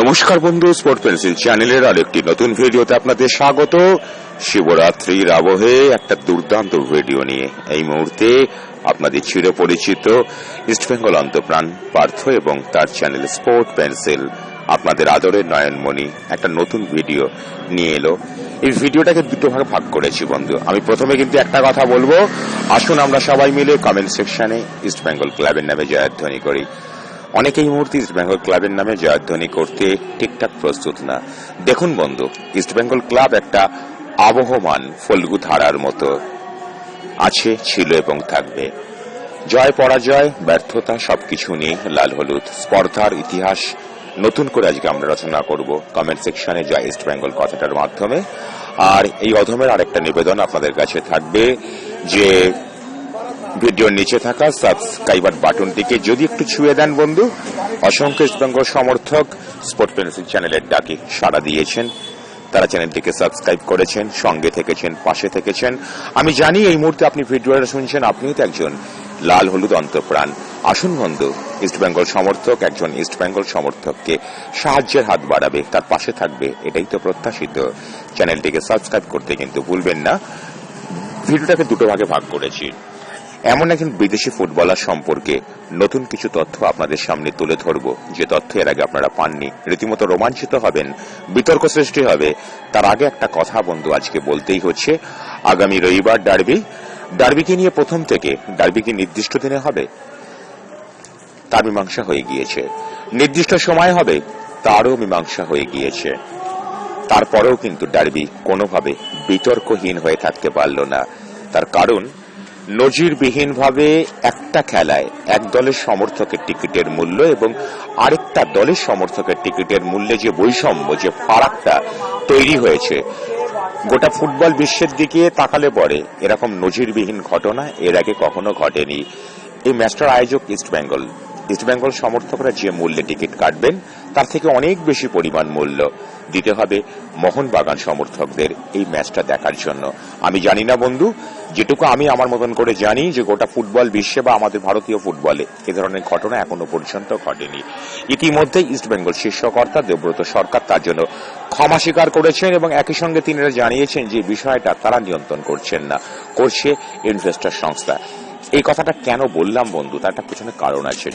নমস্কার বন্ধু sport pencil চ্যানেলের আরেকটি নতুন ভিডিওতে আপনাদের স্বাগত। শিবরাত্রির আবহে একটা দুর্দান্ত ভিডিও নিয়ে। এই মুহূর্তে আপনাদের চিরপরিচিত ইস্টবেঙ্গল অন্তপ্রাণ, পার্থ এবং তার চ্যানেল স্পোর্ট পেন্সিল আপনাদের আদরের নয়নমণি একটা নতুন ভিডিও নিয়ে এলো। এই ভিডিওটাকে দুটো ভাগে ভাগ করেছি বন্ধু। আমি প্রথমে কিন্তু একটা কথা বলব। আসুন আমরা সবাই মিলে কমেন্ট সেকশনে ইস্টবেঙ্গল ক্লাবের নামে জয়ধ্বনি করি। অনেকে এই মুহূর্তে ইস্টবেঙ্গল ক্লাবের নামে জয়ধ্বনি করতে ঠিকঠাক প্রস্তুত না। দেখুন বন্ধু ইস্টবেঙ্গল ক্লাব একটা আবহমান ফল্গু ধারার মতো। আছে, ছিল এবং থাকবে। জয়, পরাজয়, ব্যর্থতা সবকিছু নিয়ে লাল হলুদ। স্পর্ধার ইতিহাস নতুন করে আজকে আমরা রচনা করব। কমেন্ট সেকশনে জয় ইস্ট বেঙ্গল কথাটার মাধ্যমে। আর এই অধমের আরেকটা নিবেদন আপনাদের কাছে থাকবে যে ভিডিওর নিচে থাকা সাবস্ক্রাইবার বাটনটিকে যদি একটু ছুঁয়ে দেন বন্ধু, অসংখ্য ইস্টবেঙ্গল সমর্থক স্পোর্ট পেন্সিল চ্যানেলের ডাকে সাড়া দিয়েছেন। তারা চ্যানেলটিকে সাবস্ক্রাইব করেছেন, সঙ্গে থেকেছেন, পাশে থেকেছেন। আমি জানি এই মুহূর্তে আপনি ভিডিওটা শুনছেন, আপনিও তো একজন লাল হলুদ অন্তপ্রাণ। আসুন বন্ধু ইস্টবেঙ্গল সমর্থক একজন ইস্টবেঙ্গল সমর্থককে সাহায্যের হাত বাড়াবে, তার পাশে থাকবে, এটাই তো প্রত্যাশিত। চ্যানেলটিকে সাবস্ক্রাইব করতে কিন্তু ভুলবেন না। ভিডিওটাকে দুটো ভাগে ভাগ করেছি। এমন একজন বিদেশি ফুটবলার সম্পর্কে নতুন কিছু তথ্য আপনাদের সামনে তুলে ধরব। যে তথ্য এর আগে আপনারা পাননি, রীতিমতো রোমাঞ্চিত হবেন, বিতর্ক সৃষ্টি হবে। তার আগে একটা কথা বন্ধু আজকে বলতেই হচ্ছে, আগামী রবিবার ডার্বি, ডার্বিকে নিয়ে প্রথম থেকে ডার্বি কি নির্দিষ্ট দিনে হবে। তার মীমাংসা হয়ে গিয়েছে। নির্দিষ্ট সময় হবে, তারও মীমাংসা হয়ে গিয়েছে। তারপরেও কিন্তু ডার্বি কোনোভাবে বিতর্কহীন হয়ে থাকতে পারল না। তার কারণ নজিরবিহীনভাবে একটা খেলায় এক দলের সমর্থকের টিকিটের মূল্য এবং আরেকটা দলের সমর্থকের টিকিটের মূল্যে যে বৈষম্য, যে ফারাকটা তৈরি হয়েছে। গোটা ফুটবল বিশ্বের দিকে তাকালে পরে এরকম নজিরবিহীন ঘটনা এর আগে কখনো ঘটেনি। এই ম্যাচটার আয়োজক ইস্টবেঙ্গল। ইস্টবেঙ্গল সমর্থকরা যে মূল্যে টিকিট কাটবেন তার থেকে অনেক বেশি পরিমাণ মূল্য দিতে হবে মোহনবাগান সমর্থকদের এই ম্যাচটা দেখার জন্য। আমি জানি না বন্ধু, যেটুকু আমি আমার মতন করে জানি যে গোটা ফুটবল বিশ্বে বা আমাদের ভারতীয় ফুটবলে এ ধরনের ঘটনা এখনও পর্যন্ত ঘটেনি। ইতিমধ্যে ইস্টবেঙ্গল শীর্ষকর্তা দেবব্রত সরকার তার জন্য ক্ষমা স্বীকার করেছেন এবং একই সঙ্গে তিনি জানিয়েছেন যে বিষয়টা তারা নিয়ন্ত্রণ করছেন না, করছে ইনভেস্টার সংস্থা। এই কথাটা কেন বললাম বন্ধু? তার একটা পেছনে কারণ আছে।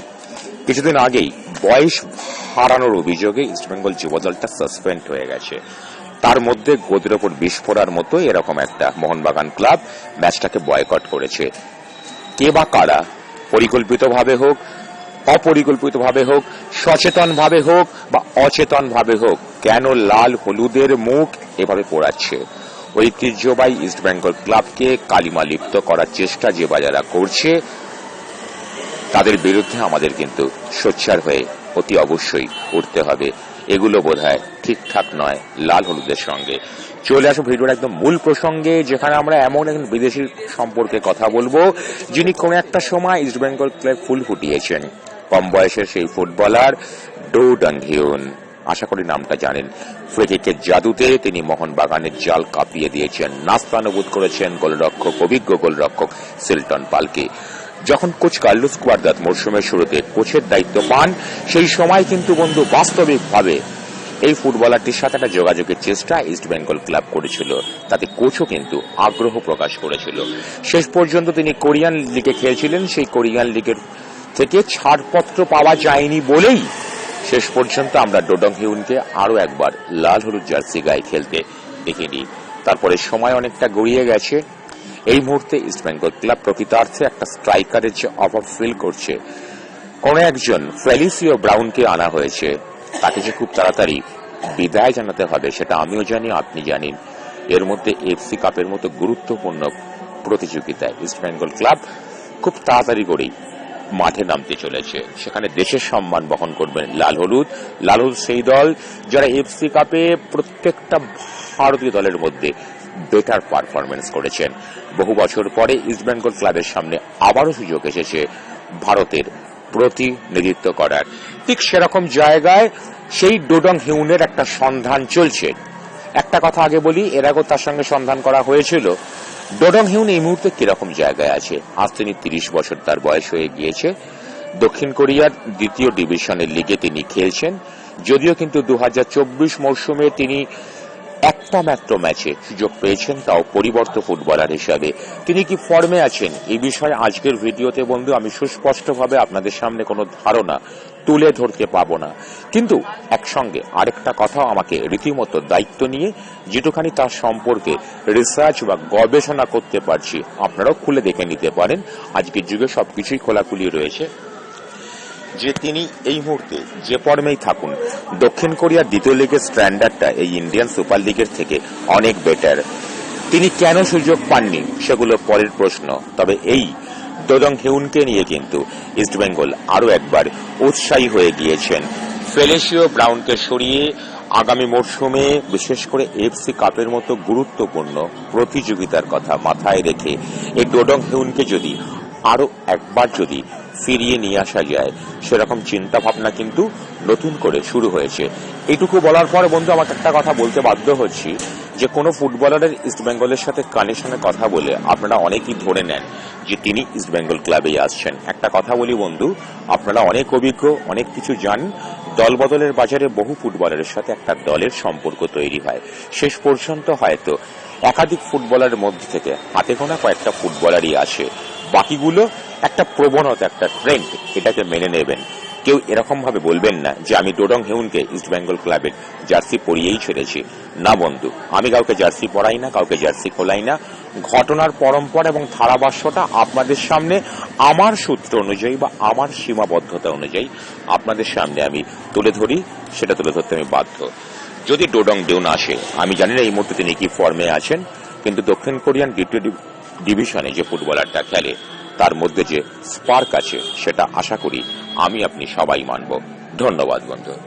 কিছুদিন আগেই বয়স হারানোর অভিযোগে ইস্টবেঙ্গল যুব দলটা সাসপেন্ড হয়ে গেছে। তার মধ্যে গোদের ওপর বিস্ফোরার মতো এরকম একটা মোহনবাগান ক্লাব ম্যাচটাকে বয়কট করেছে। কে বা কারা, পরিকল্পিতভাবে হোক, অপরিকল্পিতভাবে হোক, সচেতনভাবে হোক বা অচেতনভাবে হোক, কেন লাল হলুদের মুখ এভাবে পোড়াচ্ছে? ঐতিহ্যবাহী ইস্টবেঙ্গল ক্লাবকে কালিমা লিপ্ত করার চেষ্টা যে বাজারা করছে, তাদের বিরুদ্ধে আমাদের কিন্তু সোচ্চার হয়ে অতি অবশ্যই উঠতে হবে। এগুলো বোধ ঠিকঠাক নয় লাল হলুদের সঙ্গে। চলে আসো ভিডিওর একদম মূল প্রসঙ্গে, যেখানে আমরা এমন একজন বিদেশি সম্পর্কে কথা বলব, যিনি কোন একটা সময় ইস্টবেঙ্গল ক্লাব ফুল ফুটিয়েছেন। কম বয়সের সেই ফুটবলার ডো ডাংহিউন আশা করি নামটা জানেন। ফ্রিকিকের জাদুতে তিনি মোহনবাগানের জাল কাঁপিয়ে দিয়েছেন। নাস্তানুবোধ করেছেন গোলরক্ষক, অভিজ্ঞ গোলরক্ষক সিলটন পালকে। যখন কোচ কার্লোস কুয়ারদাত মরশুমের শুরুতে কোচের দায়িত্ব পান, সেই সময় কিন্তু বন্ধু বাস্তবিকভাবে এই ফুটবলারটির সাথে একটা যোগাযোগের চেষ্টা ইস্ট বেঙ্গল ক্লাব করেছিল। তাতে কোচও কিন্তু আগ্রহ প্রকাশ করেছিল। শেষ পর্যন্ত তিনি কোরিয়ান লিগে খেলছিলেন। সেই কোরিয়ান লিগের থেকে ছাড়পত্র পাওয়া যায়নি বলেই শেষ পর্যন্ত আমরা ডোডং হিউনকে আরও একবার লাল হলুদ জার্সি গায়ে খেলতে দেখিনি। তারপরে সময় অনেকটা গড়িয়ে গেছে। এই মুহূর্তে ইস্টবেঙ্গল ক্লাব প্রকৃতার্থে একটা স্ট্রাইকারের যে অভাব ফিল করছে। কোন একজন ফেলিসিও ব্রাউনকে আনা হয়েছে। তাকে যে খুব তাড়াতাড়ি বিদায় জানাতে হবে, সেটা আমিও জানি, আপনি জানেন। এর মধ্যে এফসি কাপের মতো গুরুত্বপূর্ণ প্রতিযোগিতায় ইস্টবেঙ্গল ক্লাব খুব তাড়াতাড়ি করেই মাঠে নামতে চলেছে। সেখানে দেশের সম্মান বহন করবেন লাল হলুদ। লাল হলুদ সেই দল যারা এফসি কাপে প্রত্যেকটা ভারতীয় দলের মধ্যে বেটার পারফরমেন্স করেছেন। বহু বছর পরে ইস্টবেঙ্গল ক্লাবের সামনে আবারও সুযোগ এসেছে ভারতের প্রতিনিধিত্ব করার। ঠিক সেরকম জায়গায় সেই ডোডং হিউনের একটা সন্ধান চলছে। একটা কথা আগে বলি, এর আগেও তার সঙ্গে সন্ধান করা হয়েছিল। ডোডং হিউন এই মুহূর্তে কীরকম জায়গায় আছে? আজ তিনি তিরিশ বছর তার বয়স হয়ে গিয়েছে। দক্ষিণ কোরিয়ার দ্বিতীয় ডিভিশনের লিগে তিনি খেলছেন। যদিও কিন্তু দু মরশুমে তিনি একটা মাত্র ম্যাচে সুযোগ পেয়েছেন, তাও পরিবর্ত ফুটবলার হিসাবে। তিনি কি ফর্মে আছেন? এই বিষয়ে আজকের ভিডিওতে, বন্ধু, আমি সুস্পষ্টভাবে আপনাদের সামনে কোনো ধারণা তুলে ধরতে পাবো না। কিন্তু একসঙ্গে আরেকটা কথাও আমাকে রীতিমতো দায়িত্ব নিয়ে, যেটুখানি তার সম্পর্কে রিসার্চ বা গবেষণা করতে পারছি, আপনারাও খুলে দেখে নিতে পারেন। আজকের যুগে সবকিছুই খোলাখুলি রয়েছে। যে তিনি এই মুহূর্তে যে ফর্মেই থাকুন, দক্ষিণ কোরিয়ার দ্বিতীয় লিগের স্ট্যান্ডার্ডটা এই ইন্ডিয়ান সুপার লিগের থেকে অনেক বেটার তিনি কেন সুযোগ পাননি, সেগুলো পরের প্রশ্ন। তবে এই দোদং হেউনকে নিয়ে কিন্তু ইস্টবেঙ্গল আরও একবার উৎসাহী হয়ে গিয়েছেন। ফেলেশিও ব্রাউনকে সরিয়ে আগামী মরশুমে বিশেষ করে এফসি কাপের মতো গুরুত্বপূর্ণ প্রতিযোগিতার কথা মাথায় রেখে এই ডোডং হেউনকে যদি আরও একবার যদি ফিরিয়ে নিয়ে আসা যায়। সেরকম চিন্তা ভাবনা কিন্তু নতুন করে শুরু হয়েছে। এটুকু বলার পর বন্ধু, আমাকে একটা কথা বলতে বাধ্য হচ্ছি যে, কোনো ফুটবলারের ইস্টবেঙ্গলের সাথে কানেকশনে কথা বলে আপনারা অনেকেই ধরে নেন যে, তিনি ইস্টবেঙ্গল ক্লাবেই আসছেন। একটা কথা বলি বন্ধু, আপনারা অনেক অভিজ্ঞ, অনেক কিছু জান। দল বদলের বাজারে বহু ফুটবলারের সাথে একটা দলের সম্পর্ক তৈরি হয়। শেষ পর্যন্ত হয়তো একাধিক ফুটবলারের মধ্যে থেকে হাতে গোনা কয়েকটা ফুটবলারই আসে। বাকিগুলো একটা প্রবণতা, একটা ট্রেন্ড এটাকে মেনে নেবেন। কেউ এরকম ভাবে বলবেন না যে, আমি ডোডং হেউনকে ইস্ট বেঙ্গল ক্লাবের জার্সি পরিয়েই ছেড়েছি। না বন্ধু, আমি কাউকে জার্সি পরাই না, কাউকে জার্সি খোলাই না। ঘটনার পরম্পরা এবং ধারাভাষ্যটা আপনাদের সামনে, আমার সূত্র অনুযায়ী বা আমার সীমাবদ্ধতা অনুযায়ী আপনাদের সামনে আমি তুলে ধরি, সেটা তুলে ধরতে আমি বাধ্য। যদি ডোডং ডেউন আসে, আমি জানি না এই মুহূর্তে তিনি কি ফর্মে আছেন, কিন্তু দক্ষিণ কোরিয়ান ডিভিশনে যে ফুটবলারটা খেলে তার মধ্যে যে স্পার্ক আছে সেটা আশা করি আমি আপনি সবাই মানব। ধন্যবাদ বন্ধু।